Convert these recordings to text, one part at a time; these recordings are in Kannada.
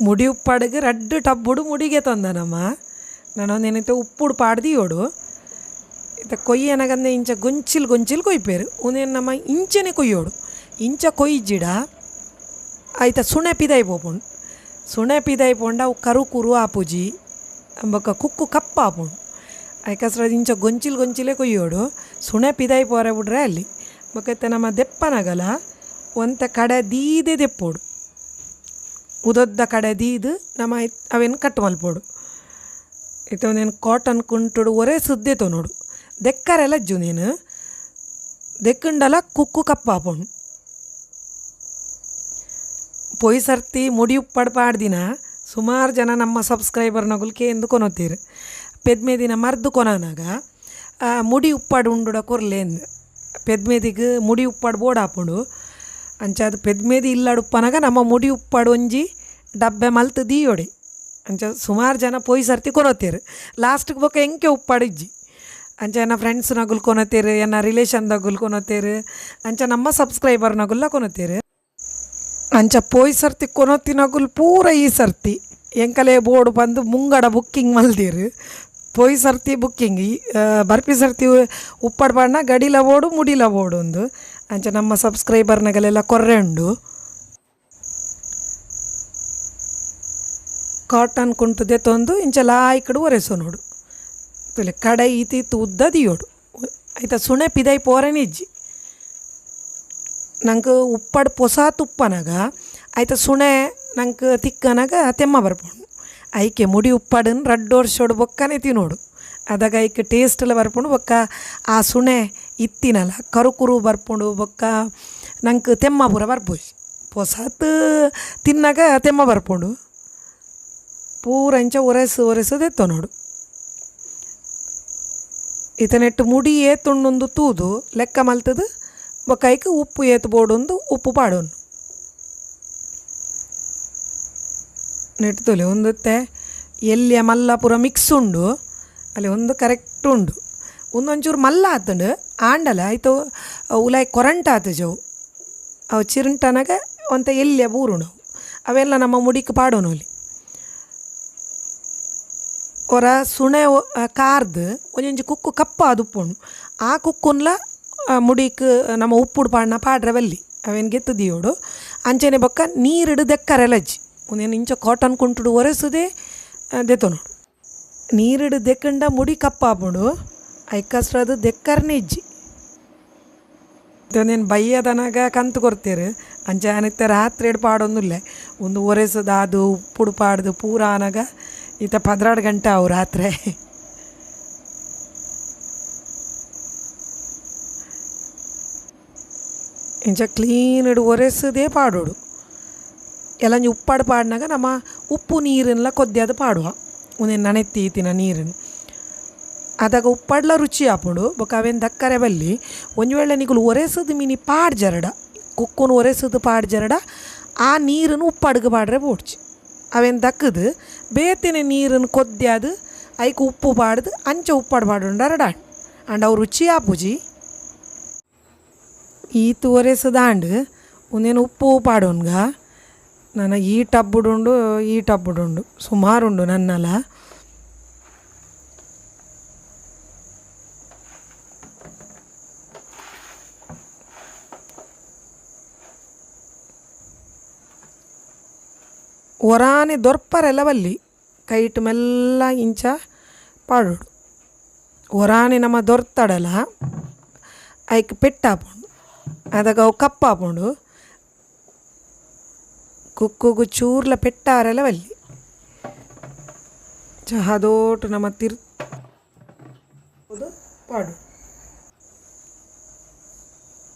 ಮುಡಿ ಉಪ್ಪಾಡಿಗೆ ರಡ್ಡು ಟಬ್ಬುಡು ಮುಡಿಗೆ ತಂದನಮ್ಮ. ನನೊಂದೇನೈತೆ ಉಪ್ಪುಡು ಓಡು ಇತ್ತ ಕೊಯ್ಯನಗಂದೆ ಇಂಚ ಗೊಂಚಿಲ್ ಗೊಂಚಿಲ್ ಕೊಯ್ಪೇರು. ಉನೇನು ನಮ್ಮ ಇಂಚನೆ ಕೊಯ್ಯೋಡು. ಇಂಚ ಕೊಯ್ಜಿಡ. ಆಯ್ತಾ ಸುಣೆ ಪಿದಾಯ್ ಪೋಪುಂಡು. ಸುಣೆ ಪಿದಾಯ್ ಪೋಂಡ ಅವು ಕರು ಕುರು ಆಪುಜಿ. ಅಂಬಕ್ಕ ಕುಕ್ಕು ಕಪ್ಪ ಆಪುಣ್ ಯಾಕಸ್ರ ಇಂಚ ಗೊಂಚಿಲ್ ಗೊಂಚಿಲೇ ಕೊಯ್ಯೋಡು. ಸುಣೆ ಪಿದಾಯ್ ಪೋರೆ ಬಿಡ್ರೆ ಅಲ್ಲಿ. ಬಕ್ಕ ನಮ್ಮ ದೆಪ್ಪನಗಲ. ಒಂತ ಕಡೆ ದೀದೆ ದೆಪ್ಪೋಡು. ಉದೊದ್ದ ಕಡೆ ದೀದು ನಮ್ಮ ಅವೇನು ಕಟ್ ಮಲ್ಪೋಡು ಇತ್ತು ಕಾಟನ್ ಕುಂಟುಡು ಒರೆ ಸುದ್ದೆ ನೋಡು. ದೆಕ್ಕರೆಲ್ಲ ಅಜ್ಜು ನೀನು. ದೆಕ್ಕಂಡಲ ಕುಕ್ಕು ಕಪ್ಪಾಪುಂಡು ಪೊಯ್ ಸರ್ತಿ ಮುಡಿ ಉಪ್ಪಡ್ ಪಾಡ್ದಿನ ಸುಮಾರು ಜನ ನಮ್ಮ ಸಬ್ಸ್ಕ್ರೈಬರ್ನಗುಲ್ಕೆ ಎಂದು ಕೊನೋತೀರಿ ಪೆದ್ಮೆ ದಿನ ಮರ್ದು ಕೊನಾನಾಗ ಮುಡಿ ಉಪ್ಪಾಡು ಉಂಡುಡ ಕೊರ್ಲೆ ಎಂದು ಪೆದ್ಮೆದಿಗೆ ಮುಡಿ ಉಪ್ಪಾಡು ಬೋರ್ಡ್ ಹಾಪುಂಡು ಅಂಚಾದ ಪೆದ್ಮೆದಿ ಇಲ್ಲಾಡು ಉಪ್ಪನಾಗ ನಮ್ಮ ಮುಡಿ ಉಪ್ಪಾಡು ಒಂಜಿ ಡಬ್ಬೆ ಮಲ್ತು ದೀಯೋಡೆ. ಅಂಚ ಸುಮಾರು ಜನ ಪೊಯ್ ಸರ್ತಿ ಕೊನೋತೇರು. ಲಾಸ್ಟ್ಗೆ ಬೊಕ್ಕ ಎಂಕೆ ಅಂಚ ಇಜ್ಜಿ ಫ್ರೆಂಡ್ಸ್ ನಗುಲ್ ಫ್ರೆಂಡ್ಸ್ನಗುಲ್ ಏನ ರಿಲೇಷನ್ ನಗುಲ್ ಕೊನೋತೇರು, ಅಂಚ ನಮ್ಮ ಸಬ್ಸ್ಕ್ರೈಬರ್ ನಗುಲ್ಲ ಕೊನೋತೇರು. ಅಂಚ ಪೋಯಿ ಸರ್ತಿ ಕೊನೊತ್ತಿನಗುಲ್ ಪೂರ ಈ ಸರ್ತಿ. ಎಂಕಲೆ ಬೋರ್ಡ್ ಬಂದು ಮುಂಗಡ ಬುಕ್ಕಿಂಗ್ ಮಲ್ದಿರು. ಪೋಯಿ ಸರ್ತಿ ಬುಕ್ಕಿಂಗ್ ಬರ್ಪಿ ಸರ್ತಿ ಉಪ್ಪಡ್ ಬಣ್ಣ ಗಡಿಲ ಬೋಡು, ಮುಡಿಲ ಬೋಡು ಒಂದು. ಅಂಚ ನಮ್ಮ ಸಬ್ಸ್ಕ್ರೈಬರ್ನಗಲೆಲ್ಲ ಕೊರ್ರೆ ಉಂಡು ಕಾಟನ್ ಕುಂಟು ದೆತ್ತೊಂದು ಇಂಚ ಲಾಯ್ಕಡು ಒರೆಸು ನೋಡು ತುಲೆ ಕಡೆ ಈತಿತ್ತು ಉದ್ದ ದಿಯೋಡು ಆಯ್ತಾ ಸುಣೆ ಪಿದೈ ಪೋರೆನ ಇಜ್ಜಿ ನಂಗೆ ಉಪ್ಪಡು ಪೊಸ ತುಪ್ಪನಾಗ ಆಯ್ತು ಸುಣೆ ನಂಗೆ ತಿಕ್ಕನಾಗ ತೆಮ್ಮ ಬರ್ಪುಂಡು ಐಕೆ ಮುಡಿ ಉಪ್ಪಡನ್ ರಡ್ಡು ವರ್ಷೋಡು ಬೊಕ್ಕನೆ ತಿನ್ನೋಡು ಅದಾಗ ಐಕೆ ಟೇಸ್ಟ್ ಎಲ್ಲ ಬರ್ಪುಂಡು ಬೊಕ್ಕ ಆ ಸುಣೆ ಇತ್ತಿನಲ್ಲ ಕರು ಕುರು ಬರ್ಪುಂಡು ಬೊಕ್ಕ ನಂಗೆ ತೆಮ್ಮ ಪೂರ ಬರ್ಪೋಜ್ ಪೊಸಾತ್ ತಿನ್ನಾಗ ತೆಮ್ಮ ಬರ್ಪುಂಡು ಪೂರ ಇಂಚ ಒರೆಸು ಒರೆಸದೆತ್ತ ನೋಡು. ಇತನೆಟ್ಟು ಮುಡಿ ಏತುಂಡೊಂದು ತೂದು, ಲೆಕ್ಕ ಮಲ್ತದು ಬೊಕ್ಕೈಕ್ ಉಪ್ಪು ಏತು ಬೋಡೊಂದು ಉಪ್ಪು ಪಾಡೊಂದು. ನೆಟ್ತೊಲೆ ಒಂದತ್ತೆ ಎಲ್ಲಿಯ ಮಲ್ಲಾಪುರ ಮಿಕ್ಸ್ ಉಂಡು, ಅಲ್ಲಿ ಒಂದು ಕರೆಕ್ಟ್ ಉಂಡು. ಒಂದೊಂಚೂರು ಮಲ್ಲ ಆತಂಡು, ಆಂಡಲ, ಆಯ್ತು ಉಲಾಯ್ ಕೊರಂಟ ಆತಜವು ಅವು ಚಿರಂಟನಾಗ, ಒಂತ ಎಲ್ಲಿಯ ಅವು ಅವೆಲ್ಲ ನಮ್ಮ ಮುಡಿಕ್ ಪಾಡೋನು ಅಲ್ಲಿ ಒರ ಸುಣೆ ಕಾರ್ದು ಒಂಜೊಂಜಿ ಕುಕ್ಕು ಕಪ್ಪ ಅದುಪ್ಪುಂಡು ಆ ಕುಕ್ಕುನ್ಲ ಮುಡಿಕ್ ನಮ್ಮ ಉಪ್ಪುಡು ಪಾಡ್ನ ಪಾಡ್ರೆ ಬಲ್ಲಿ, ಅವೇನು ಗೆತ್ತದಿಯೋಡು ಅಂಚೆನೆ ಬೊಕ್ಕ ನೀರಿಡು ದೆಕ್ಕರೆಲಜ್ಜಿ ಒಂದೇನು ಇಂಚ ಕಾಟನ್ ಕುಂಟುಡು ಒರೆಸುದೇ ದೆತ್ತೋ ನೋಡು ನೀರಿಡು ದೆಕ್ಕಂಡ ಮುಡಿ ಕಪ್ಪಾಪುಂಡು ಐಕಸ್ರದು ದೆಕ್ಕರ್ನೆ ಇಜ್ಜಿ ಇದೊಂದೇನು ಬಯ್ಯದನಾಗ ಕಂತು ಕೊಡ್ತೀರಿ ಅಂಚ ಅನಿತ್ತ ರಾತ್ರಿ ಪಾಡೊಂದುಲ್ಲ. ಒಂದು ಒರೆಸದಾದು ಅದು ಉಪ್ಪುಡು ಪಾಡ್ದು ಪೂರ ಆನಾಗ ಈತ ಪಂದ್ರಾಡು ಗಂಟೆ ಅವ್ರು ರಾತ್ರಿ ಇಂಚ ಕ್ಲೀನ್ ಇಡು, ಒರೆಸದೇ ಪಾಡೋಡು. ಎಲ್ಲ ಉಪ್ಪಾಡು ಪಾಡಿನಾಗ ನಮ್ಮ ಉಪ್ಪು ನೀರನ್ನೆಲ್ಲ ಕೊದ್ದೆದು ಪಾಡುವ. ಒಂದೇ ನನೆತ್ತಿ ಈತಿನ ನೀರನ್ನು ಅದಾಗ ಉಪ್ಪಾಡ್ಲ ರುಚಿ ಆಪುಂಡು, ಬೊಕ ದಕ್ಕರೆ ಬಲ್ಲಿ. ಒಂದು ವೇಳೆ ನಿಗುಲು ಒರೆಸದು ಮಿನಿ ಪಾಡ್ ಜರಡ, ಕುಕ್ಕುನು ಒರೆಸದು ಪಾಡ್ ಜರಡ, ಆ ನೀರನ್ನು ಉಪ್ಪಾಡ್ಗೆ ಪಾಡ್ರೆ ಬೋಡ್ಚಿ ಅವೇನು ದಕ್ಕದು ಬೇತಿನ ನೀರನ್ನು ಕೊದ್ದ್ಯಾದು, ಐಕ್ ಉಪ್ಪು ಪಾಡ್ದು ಅಂಚೆ ಉಪ್ಪಾಡು ಪಾಡುಂಡು ರಡಾಂಡ್ ಅಂಡ್ ಅವು ರುಚಿ ಆಪುಜಿ ಈ ತೋರೆಸದಾಂಡ್ ಒಂದೇನು ಉಪ್ಪು ಪಾಡೋನ್ಗ ನನ್ನ ಈ ಟಬ್ಬುಡುಂಡು ಈ ಟಬ್ಬುಡುಂಡು, ಸುಮಾರುಂಡು ನನ್ನಲ್ಲ ಒರಾನೆ ದೊರ್ಪರೆಲ್ಲ ಬಲ್ಲಿ ಕೈಟ್ ಮೆಲ್ಲ ಇಂಚ ಪಾಡೋಡು ಒರಾನೆ ನಮ್ಮ ದೊರ್ತಡಲ ಐಕ್ ಪೆಟ್ಟಾಪುಂಡು ಅದಾಗ ಅವು ಕಪ್ಪಾಪುಂಡು ಕುಕ್ಕುಗು ಚೂರ್ಲ ಪೆಟ್ಟಾರೆಲ್ಲ ಬಲ್ಲಿ ಚಹದೋಟು ನಮ್ಮ ತಿರ್ ಪಾಡು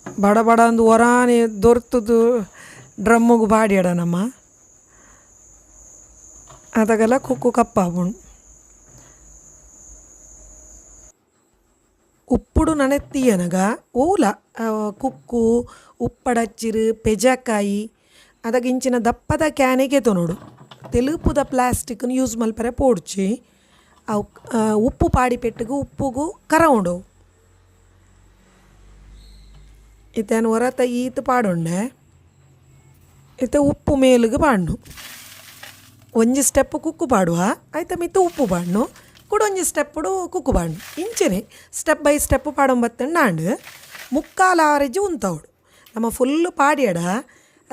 ಬಡ ಬಡ ಒಂದು ಒರಾನೆ ದೊರ್ತದು ಡ್ರಮ್ಮಿಗೆ ಬಾಡ್ಯಾಡ ನಮ್ಮ ಅದಾಗೆಲ್ಲ ಕುಕ್ಕು ಕಪ್ಪಾಪುಂಡು ಉಪ್ಪುಡು ನನೆತ್ತಿಯನಗ ಓಲ ಕುಕ್ಕು, ಉಪ್ಪಡಚ್ಚಿರು, ಪೆಜಕಾಯಿ ಅದಾಗ ಇಂಚಿನ ದಪ್ಪದ ಕ್ಯಾನಿಗೆ ತೊನೋಡು. ತೆಲುಪುದ ಪ್ಲಾಸ್ಟಿಕ್ನ ಯೂಸ್ ಮಲ್ಪರೆ ಪೋಡ್ಚಿ. ಅವು ಉಪ್ಪು ಪಾಡಿ ಪೆಟ್ಟಿಗೂ, ಉಪ್ಪುಗೂ ಕರ ಉಂಡು ಇತ್ತೇನು ಹೊರತ ಈತ ಪಾಡುಂಡೆ ಇತ ಉಪ್ಪು ಮೇಲುಗೆ ಪಾಡ್ನು ಒಂಜಿ ಸ್ಟೆಪ್ ಕುಕ್ಕು ಪಾಡುವ ಆಯ್ತಾ ಮಿತ್ತು ಉಪ್ಪು ಪಾಡ್ನು ಕೂಡ ಒಂಜಿ ಸ್ಟೆಪ್ಪುಡು ಕುಕ್ಕು ಪಾಡ್ನು ಇಂಚನೆ ಸ್ಟೆಪ್ ಬೈ ಸ್ಟೆಪ್ ಪಾಡೊಂಬತ್ತಂಡು ನಾಂಡು. ಮುಕ್ಕಾಲು ಆರೆಜ್ ಉಂತವಡು ನಮ್ಮ ಫುಲ್ಲು ಪಾಡ್ಯಡ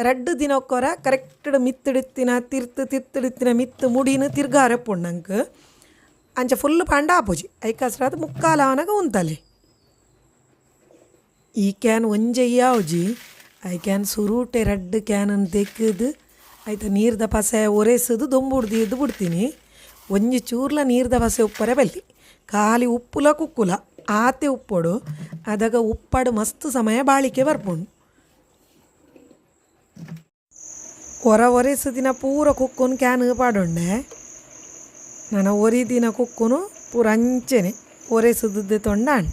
ರಡ್ಡು ದಿನಕ್ಕೊರ ಕರೆಕ್ಟ್ ಮಿತ್ತಿಡಿತ್ತಿನ, ತಿರ್ತು ತಿರ್ತಿಡಿತ್ತಿನ ಮಿತ್ತು ಮುಡಿನ ತಿರ್ಗಾರ ಪುಣ್ಣಂಕ್. ಅಂಚ ಫುಲ್ ಪಾಂಡ ಆಪುಜಿ. ಐಕಸ್ರಾತ್ ಮುಕ್ಕಾಲ ಅವನಗ ಉಂತಲೆ. ಈ ಕ್ಯಾನ್ ಒಂಜಯ್ಯ ಅವಜಿ ಐ ಕ್ಯಾನ್ ಸುರೂಟೆ ರಡ್ಡು ಕ್ಯಾನನ್ನು ತೆಕ್ಕದು. ಆಯ್ತಾ ನೀರ್ದ ಪಸೆ ಒರೆಸೋದು ದೊಂಬುಡ್ದು ಇದ್ದು ಬಿಡ್ತೀನಿ. ಒಂಜಿ ಚೂರ್ಲ ನೀರ್ದ ಪಸೆ ಉಪ್ಪರೆ ಬಲ್ಲಿ. ಖಾಲಿ ಉಪ್ಪುಲ ಕುಕ್ಕುಲ, ಆತೆ ಉಪ್ಪೊಡು, ಅದಾಗ ಉಪ್ಪಡು ಮಸ್ತ್ ಸಮಯ ಬಾಳಿಕೆ ಬರ್ಪುಂಡು. ಹೊರ ಒರೆಸದಿನ ಪೂರ ಕುಕ್ಕುನ್ ಕ್ಯಾನ್ ಪಾಡೊಂಡೆ ನಾನು ಒರಿದಿನ ಕುಕ್ಕುನು ಪೂರ ಅಂಚೆನೆ ಒರೆಸದ್ದೆ ತೊಂಡಾಂಡ್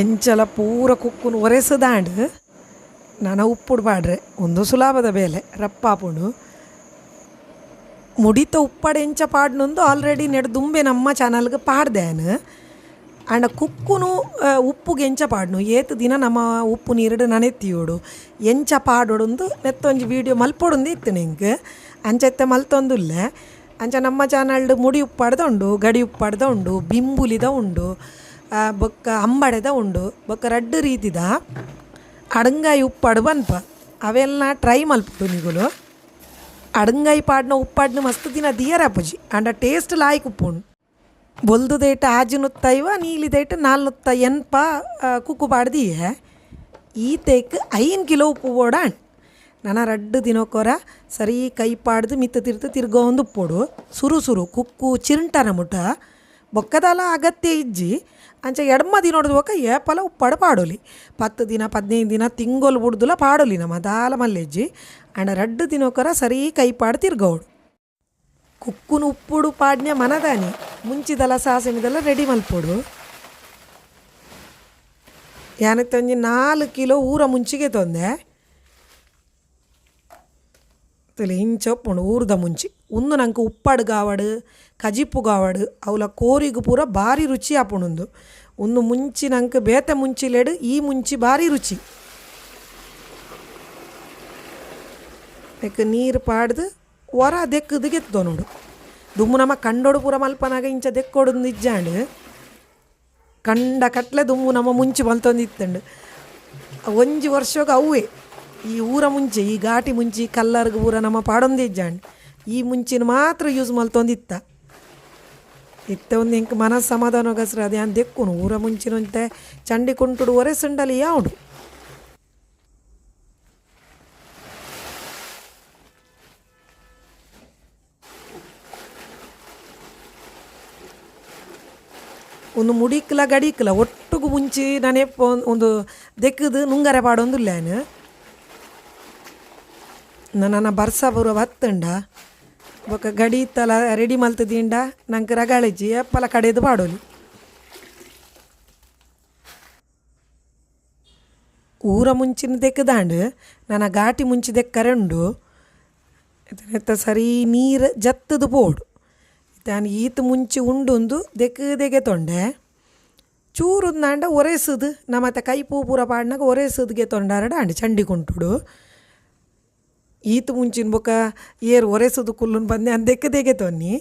ಎಂಚಲ ಪೂರ ಕುಕ್ಕುನು ಒರೆಸದಾಂಡ್. ನಾನು ಉಪ್ಪುಡು ಪಾಡ್ರೆ ಒಂದು ಸುಲಭದ ಬೇಲೆ ರಪ್ಪಾಪುಂಡು ಮುಡಿತ ಉಪ್ಪಡೆ ಎಂಚ ಪಾಡ್ನೊಂದು ಆಲ್ರೆಡಿ ನೆಡು ದುಂಬೆ ನಮ್ಮ ಚಾನಲ್ಗೆ ಪಾಡ್ದೇನು ಆಂಡ ಕುಕ್ಕುನು ಉಪ್ಪುಗೆ ಎಂಚ ಪಾಡ್ನು. ಏತು ದಿನ ನಮ್ಮ ಉಪ್ಪು ನೀರುಡು ನನೆತ್ತಿಯೋಡು. ಎಂಚ ಪಾಡೊಡೊಂದು ನೆತ್ತೊಂಜಿ ವಿಡಿಯೋ ಮಲ್ಪೊಡೊಂದು ಇತ್ತು ನಿಂಗೆ. ಅಂಚೆತ್ತೆ ಮಲ್ತೊಂದುಲ್ಲ. ಅಂಚ ನಮ್ಮ ಚಾನಲ್ಡು ಮುಡಿ ಉಪ್ಪಾಡ್ದ ಉಂಡು, ಗಡಿ ಉಪ್ಪಾಡ್ದ ಉಂಡು, ಬಿಂಬುಲಿದ ಉಂಡು ಬೊಕ್ಕ ಅಂಬಡೆದ ಉಂಡು, ಬೊಕ್ಕ ರಡ್ಡು ರೀತಿದ. ಅಡಂಗಾಯಿ ಉಪ್ಪು ಬನ್ಪ ಅವೆಲ್ಲ ಟ್ರೈ ಮಲ್ಪುಡು ನಿಗುಲು. ಅಡಂಗಾಯಿ ಪಾಡ್ನ ಉಪ್ಪಾಡ್ನ ಮಸ್ತ್ ದಿನ ದಿಯರ ಅಪ್ಪಜಿ ಅಂಡ ಟೇಸ್ಟ್ ಲಾಯ್ಕ್ ಉಪ್ಪುಂಡು ಬೊಲ್ದು ದೇಟ ಆಜು ನುತ್ತೈವ, ನೀಲಿ ದೇಟ ನಾಲ್ ನುತ್ತ ಎನ್ಪ ಕುಕ್ಕು ಈ ತೇಕ್ ಐನ್ ಕಿಲೋ ಉಪ್ಪು ಬೋಡಾಣ್ ನನ್ನ ರಡ್ಡು ದಿನಕ್ಕೋರ ಸರಿ ಕೈ ಪಾಡ್ದು ಮಿತ್ತ ತಿರ್ತು ತಿರ್ಗೋಂದು ಉಪ್ಪುಡು ಸುರು ಸುರು ಕುಕ್ಕು ಚಿರಂಟನ ಮುಟ. ಬೊಕ್ಕದಲ ಅಗತ್ಯ ಇಜ್ಜಿ. ಅಂಚ ಎಡಮ ದಿನೋಡ್ದು ಬೊಕ್ಕ ಏಪಲ ಉಪ್ಪಡ ಪಾಡೋಲಿ ಪತ್ತು ದಿನ, ಪದಿನೈದು ದಿನ ತಿಂಗೊಲು ಬುಡ್ದುಲ ಪಾಡೋಲಿ ನಮ್ಮ ದಾಲ ಮಲ್ಲೆಜ್ಜಿ. ಅಂಡ ರಡ್ಡು ದಿನಕ್ಕೊರ ಸರಿ ಕೈ ಪಾಡು ತಿರ್ಗೌಡು ಕುಕ್ಕುನು ಉಪ್ಪುಡು ಪಾಡ್ನೆ ಮನದಾನಿ. ಮುಂಚಿದಲ ಸಾಸಮಿದೆಲ್ಲ ರೆಡಿ ಮಲ್ಪೊಡು. ಯಾನಕ್ಕೆ ಒಂಜಿ ನಾಲ್ಕು ಕಿಲೋ ಊರ ಮುಂಚಿಗೆ ತೊಂದೆ. ತಲೆ ಇಂಚೊಪ್ಪುಂಡು ಊರ್ದ ಮುಂಚಿ ಉಂದು ನಂಗೆ ಉಪ್ಪಾಡು ಗಾವಡು ಕಜಿಪ್ಪು ಗಾವಡು ಅವಲ ಕೋರಿಗು ಪೂರ ಭಾರಿ ರುಚಿ ಆಪುಂಡು ಒಂದು ಮುಂಚಿ ನಂಗೆ ಬೇತೆ ಮುಂಚಿಲೆಡು ಈ ಮುಂಚಿ ಭಾರಿ ರುಚಿ ನೆಕ್ ನೀರು ಪಾಡ್ದು ಹೊರ ದೆಕ್ಕದು ಗೆತ್ತೋ ನೋಡು ದುಮ್ಮು ನಮ್ಮ ಕಂಡೋಡು ಪೂರ ಮಲ್ಪನಾಗ ಇಂಚ ದೆಕ್ಕೊಡು ಇಜ್ಜಾಂಡು ಕಂಡ ಕಟ್ಲೆ ದುಮ್ಮು ನಮ್ಮ ಮುಂಚಿ ಮಲ್ತೊಂದಿತ್ತಂಡು ಒಂಜಿ ವರ್ಷಕ್ಕೆ ಅವೇ ಈ ಊರ ಮುಂಚೆ, ಈ ಘಾಟಿ ಮುಂಚೆ ಕಲ್ಲರ್ಗ ಊರ ನಮ್ಮ ಪಾಡೊಂದು ಈ ಮುಂಚಿನ ಮಾತ್ರ ಯೂಸ್ ಮಲ್ತೊಂದಿತ್ತ ಇತ್ತ ಒಂದು ಹಿಂಗೆ ಮನಸ್ಸು ಸಮಾಧಾನ ಹೋಗಸ್ರೆ ಅದೇ ಅಂತ ದೆಕ್ಕುನು ಊರ ಮುಂಚಿನಂತೆ ಚಂಡಿ ಕುಂಟುಡು ಒರೆ ಸುಂಡಲಿ ಯಾವುದು ಒಂದು ಮುಡಿಕ್ಲ ಗಡಿಕ್ಲ ಒಟ್ಟಿಗೂ ಮುಂಚಿ ನಾನೇ ಒಂದು ದೆಕ್ಕದು ನುಂಗರೆ ಪಾಡೊಂದುಲ್ಲೇನು? ನನ್ನ ಬರ್ಸ ಬರುವ ಬತ್ತಂಡ ಬೊಕ ಗಡಿ ತಲ ರೆಡಿ ಮಲ್ತದಿಂಡ, ನಂಗೆ ರಗಳಜ್ಜಿ ಅಪ್ಪಲ ಕಡೆದು ಪಾಡೋಲಿ ಊರ ಮುಂಚಿನ ದೆಕ್ಕದಾಂಡು ನನ್ನ ಘಾಟಿ ಮುಂಚಿ ದೆಕ್ಕರೆಂಡು ಎತ್ತ ಸರಿ ನೀರು ಜತ್ತದು ಬೋಡು ನಾನು ಈತ ಮುಂಚೆ ಉಂಡೊಂದು ದೆಕ್ಕದೆಗೆ ತೊಂಡೆ. ಚೂರು ನಾಂಡ ಒರೆಸದು ನಮ್ಮತ್ತ ಕೈ ಪೂ ಪೂರ ಪಾಡ್ನಾಗ ಒರೆಸದ್ಗೆ ತೊಂಡಾರಡ ಅಂಡ್ ಚಂಡಿ ಕುಂಟುಡು. ಈತ ಮುಂಚಿನ ಬೊಕ ಏರ್ ಒರೆಸೋದು ಕುಲ್ಲುನ್ ಬಂದೆ ಅಂದೆಕ್ಕ ದೆಕ್ಕದೆಗೆ ತೊನ್ನಿ.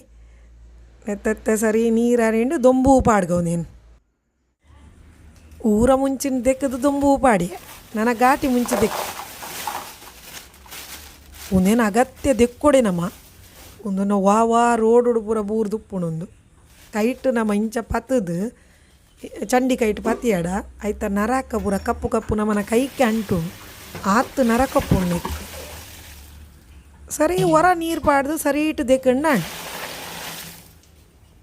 ಎತ್ತತ್ತೆ ಸರಿ ನೀರು ಅರಿಂಡು ದೊಂಬು ನೀನು. ಊರ ಮುಂಚಿನ ದೆಕ್ಕದು ದೊಂಬು ಪಾಡಿ ನನ್ನ ಘಾಟಿ ಮುಂಚೆ ದೆಕ್ಕ ಒಂದೇನು ಅಗತ್ಯ ದೆಕ್ಕೊಡೆ ನಮ್ಮ ಒಂದು ವಾ ವಾ ಉಡುಪುರ ಬೂರ್ ದುಪ್ಪುಣೊಂದು ಕೈಟ್ ನಮ್ಮ ಇಂಚ ಪತ್ತದು, ಚಂಡಿ ಕೈಟ್ ಪತ್ತಿಯಾಡ. ಆಯ್ತ ನರಕ ಪೂರ ಕಪ್ಪು ಕಪ್ಪು ನಮ್ಮನ ಕೈಗೆ ಅಂಟು ಆತ್ತು ನರಕಪ್ಪುಣ್ಣು ಸರಿ, ಹೊರ ನೀರು ಪಾಡ್ದು ಸರಿ ಇಟ್ಟು ದೇಕಣ್ಣ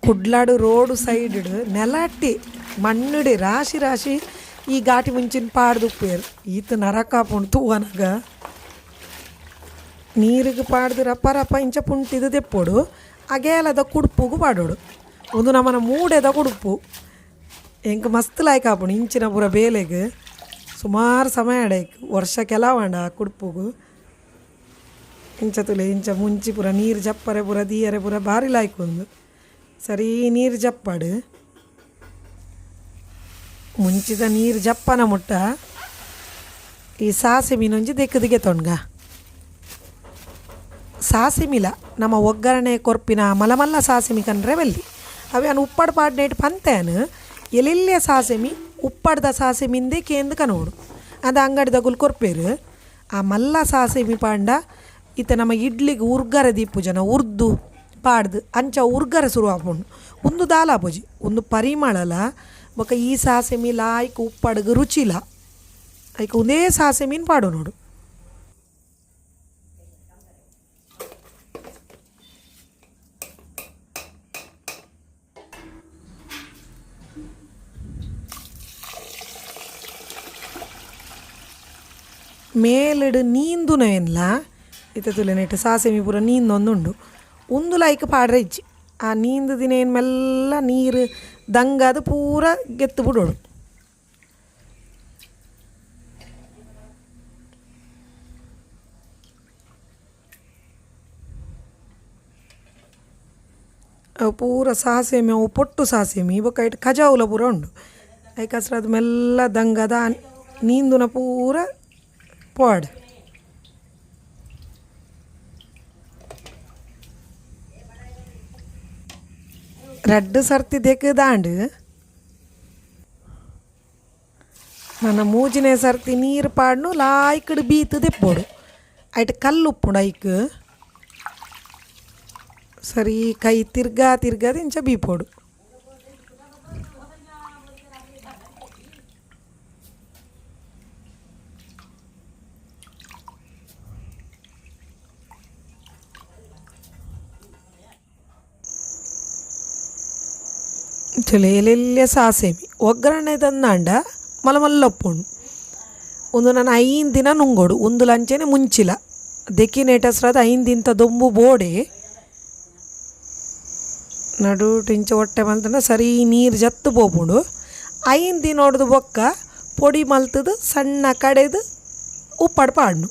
ಕುಡ್ಲಾಡು ರೋಡ್ ಸೈಡ್ ನೆಲಟ್ಟಿ, ಮಣ್ಣುಡಿ ರಾಶಿ ರಾಶಿ ಈ ಘಾಟಿ ಮುಂಚಿನ ಪಾಡ್ದು ಉಪ್ಪೇರು. ಈತ ನರಕ ಪುಣ್ತು ತೂವನಗ. ನೀರಿಗೆ ಪಾಡ್ದು ರಪ್ಪ ರಪ್ಪ ಇಂಚ ಪುಂಟಿದು ದೆಪ್ಪೋಡು, ಅಗೇಲದ ಕುಡುಪುಗು ಪಾಡೋಡು ಒಂದು ನಮ್ಮನ ಮೂಡೆದ ಕುಡುಪು. ಎಂಕ್ ಮಸ್ತ್ ಲಾಯ್ಕ ಆಪುಂಡು ಇಂಚಿನ ಪೂರ ಬೇಲೆಗ್ ಸುಮಾರು ಸಮಯ ಅಡೈಕ್ ವರ್ಷ ಕೆಲವಂಡ ಆ ಕುಡುಪುಗು. ಇಂಚ ತುಲೆ, ಇಂಚ ಮುಂಚಿ ಪೂರ, ನೀರು ಜಪ್ಪರೆ ಪೂರ, ದೀಯರೆ ಪೂರ, ಭಾರಿ ಲಾಯ್ಕೊಂದು ಸರಿ ನೀರು ಜಪ್ಪಾಡು. ಮುಂಚಿದ ನೀರು ಜಪ್ಪನ ಮುಟ್ಟ. ಈ ಸಾಸಿ ಮೀನೊಂಜಿ ದೆಕ್ಕದಿಗೆ ತೊಣ್ಗ. ಸಾಸಿಮಿಲ ನಮ್ಮ ಒಗ್ಗರಣೆ ಕೊರ್ಪಿನ ಮಲಮಲ್ಲ ಸಾಸಿಮಿ ಕಂಡ್ರೆ ಬೆಲ್ಲಿ. ಅವೇನು ಉಪ್ಪಡ್ ಪಾಡ್ನೇಟ್ ಪಂತೇನು ಎಲೆಲ್ಲೆ ಸಾಸಿಮಿ ಉಪ್ಪಡ್ದ ಸಾಸಿಮಿಂದೆ ಕೇಂದು ನೋಡು. ಅದು ಅಂಗಡಿದ ಗುಲ್ ಕೊರ್ಪೇರು ಆ ಮಲ್ಲ ಸಾಸಿಮಿ ಪಾಂಡ ಇತ್ತ ನಮ್ಮ ಇಡ್ಲಿಗೆ ಉರ್ಗರ ದೀಪು ಜನ ಉರ್ದು ಪಾಡ್ದು ಅಂಚ ಉರ್ಗರ ಶುರು ಆಪುಂಡು ಒಂದು ದಾಲ ಪೂಜೆ ಒಂದು ಪರಿಮಳಲ ಬೊಕ ಈ ಸಾಸಿಮಿ ಆಯ್ಕೆ ಉಪ್ಪಡ್ಗ ರುಚಿಲ. ಆಯ್ಕೆ ಒಂದೇ ಸಾಸಿಮಿನ್ ಪಾಡು ನೋಡು. ಮೇಲಿಡು ನೀಂದುನವೆನ್ಲ ಇತ್ತ ತುಲೆನೆಟ್ಟು ಸಾಸಿಮಿ ಪೂರ ನೀಂದೊಂದುಂಡು ಉಂದು ಲೈಕ್ ಪಾಡ್ರೆ ಇಜ್ಜಿ ಆ ನೀಂದು ದಿನ ಏನು ಮೆಲ್ಲ ನೀರು ದಂಗದು ಪೂರ ಗೆತ್ತು ಬಿಡೋಡು ಅವು ಪೂರ ಸಾಸಿಮಿ ಅವು ಪೊಟ್ಟು ಸಾಸಿಮಿ ಬೊಕ ಇಟ್ಟು ಖಜಾವುಲ ಪೂರ ಉಂಡು ಐಕ್ ಹಸ್ರು ಅದು ಮೆಲ್ಲ ದಂಗದ ಆ ನೀಂದುನ ಪೂರ ಪಾಡ್ ರಡ್ಡು ಸರ್ತಿ ದೆಕ್ಕದಾಂಡು ನನ್ನ ಮೂಜಿನೇ ಸರ್ತಿ ನೀರು ಪಾಡ್ನು ಲಾಯ್ಕಡು ಬೀತು ದೆಪ್ಪೋಡು ಐಟ್ ಕಲ್ಲು ಉಪ್ಪುಂಡು ಐಕ್ ಸರಿ ಕೈ ತಿರ್ಗಾ ತಿರ್ಗಾದ ಇಂಚ ಬೀಪೋಡು ಚಲೋ ಎಲೆಲ್ಲೆ ಸಾಸೇಮಿ. ಒಗ್ಗರಣೆ ತಂದಾಂಡ ಮಲ ಮಲ್ಲ ಉಪ್ಪುಂಡು ಒಂದು ನಾನು ಐನ್ ದಿನ ನುಂಗೋಡು. ಒಂದು ಲಂಚನೆ ಮುಂಚಿಲ. ದೆಕ್ಕಿನೇಟಸ್ರಾದ ಐನ್ ದಿಂತ ದೊಂಬು ಬೋಡೆ. ನಡು ಟಿಂಚ ಹೊಟ್ಟೆ ಮಲ್ತಂಡ ಸರಿ ನೀರು ಜತ್ತು ಪೋಪುಂಡು ಐನ್ ದಿನ ಹೊಡೆದು ಬೊಕ್ಕ ಪೊಡಿ ಮಲ್ತದು, ಸಣ್ಣ ಕಡೆದು ಉಪ್ಪಡು ಪಾಡ್ನು.